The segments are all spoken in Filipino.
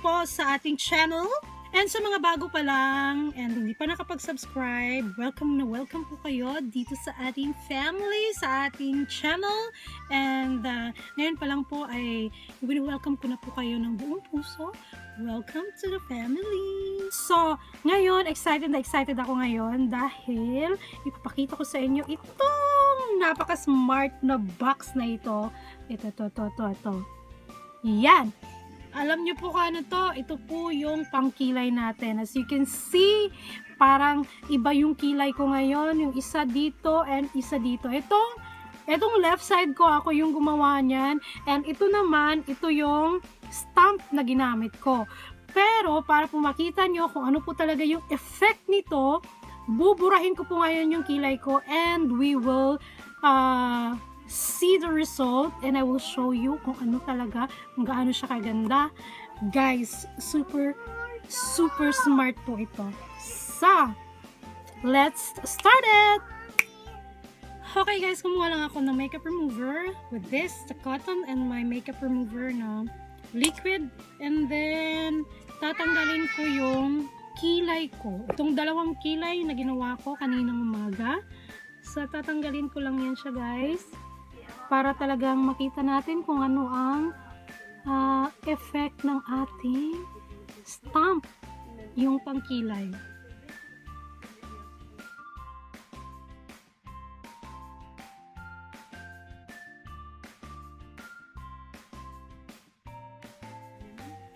po sa ating channel. And sa mga bago pa lang and hindi pa nakapag-subscribe, welcome na welcome po kayo dito sa ating family, sa ating channel. And uh, ngayon pa lang po ay welcome ko na po kayo ng buong puso. Welcome to the family! So, ngayon, excited na excited ako ngayon dahil ipapakita ko sa inyo itong napaka-smart na box na ito. Ito, ito, ito, ito, ito. Yan! Alam niyo po kung ano to? Ito po yung pangkilay natin. As you can see, parang iba yung kilay ko ngayon. Yung isa dito and isa dito. Itong, itong left side ko, ako yung gumawa niyan. And ito naman, ito yung stamp na ginamit ko. Pero, para po makita nyo kung ano po talaga yung effect nito, buburahin ko po ngayon yung kilay ko and we will uh, see the result and I will show you kung ano talaga, kung gaano siya kaganda. Guys, super, super smart po ito. So, let's start it! Okay guys, kumuha lang ako ng makeup remover with this, the cotton and my makeup remover na liquid. And then, tatanggalin ko yung kilay ko. Itong dalawang kilay na ginawa ko kaninang umaga. So, tatanggalin ko lang yan siya guys para talagang makita natin kung ano ang uh, effect ng ating stamp yung pangkilay.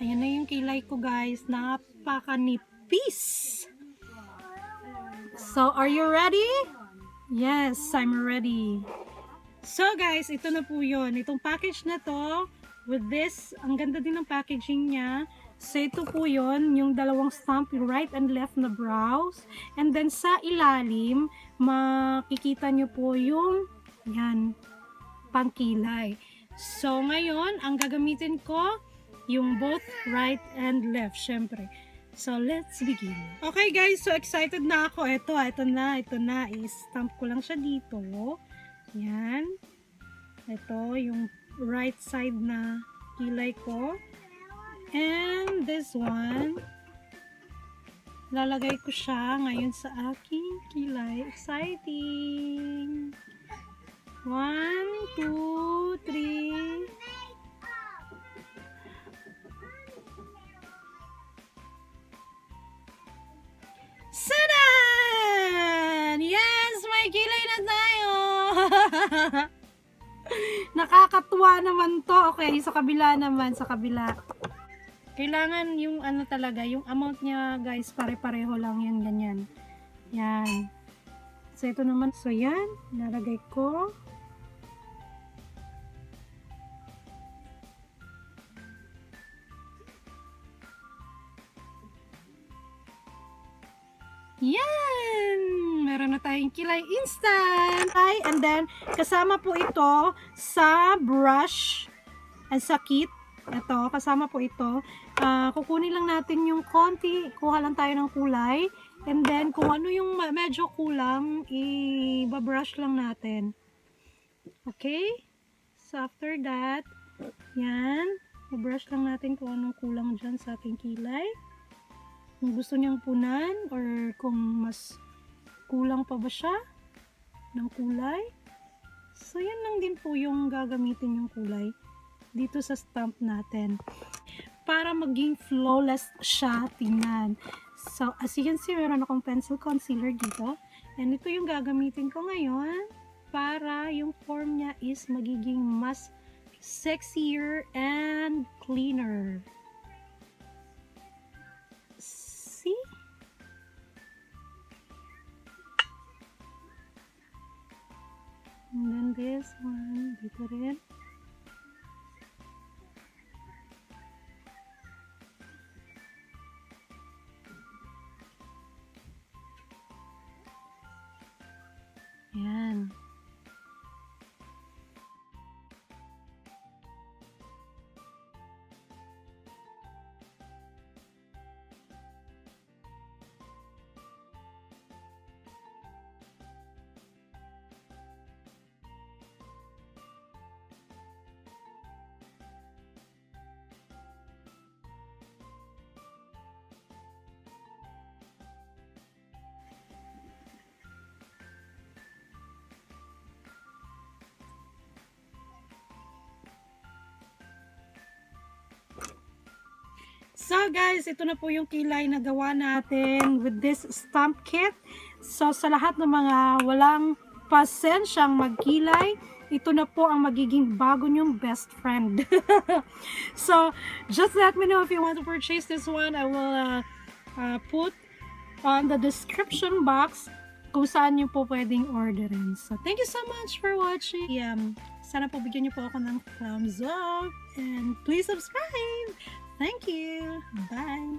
Ayan na yung kilay ko guys. Napakanipis. So, are you ready? Yes, I'm ready. So guys, ito na po yun. Itong package na to, with this, ang ganda din ng packaging niya. So ito po yun, yung dalawang stamp, yung right and left na brows. And then sa ilalim, makikita nyo po yung, yan, pangkilay. So ngayon, ang gagamitin ko, yung both right and left, syempre. So, let's begin. Okay guys, so excited na ako. Ito, ito na, ito na. I-stamp ko lang siya dito. Yan. Ito, yung right side na kilay ko. And this one, lalagay ko siya ngayon sa aking kilay. Exciting! One, two, three. Nakakatuwa naman to. Okay, sa kabila naman, sa kabila. Kailangan yung ano talaga, yung amount niya guys, pare-pareho lang yan, ganyan. Yan. So, ito naman. So, yan. Nalagay ko. Yan! Meron na tayong kilay instant! Ay, and then, kasama po ito sa brush and sa kit. Ito, kasama po ito. Uh, kukunin lang natin yung konti, kuha lang tayo ng kulay. And then, kung ano yung medyo kulang, i-brush lang natin. Okay? So, after that, yan. I-brush lang natin kung anong kulang dyan sa ating kilay kung gusto niyang punan or kung mas kulang pa ba siya ng kulay. So, yan lang din po yung gagamitin yung kulay dito sa stamp natin para maging flawless siya tingnan. So, as you can see, meron akong pencil concealer dito. And ito yung gagamitin ko ngayon para yung form niya is magiging mas sexier and cleaner. So guys, ito na po yung kilay na gawa natin with this stamp kit. So sa lahat ng mga walang pasensyang magkilay, ito na po ang magiging bago nyong best friend. so just let me know if you want to purchase this one. I will uh, uh, put on the description box kung saan nyo po pwedeng orderin. So, thank you so much for watching. Um, sana po bigyan nyo po ako ng thumbs up. And please subscribe. Thank you. Bye.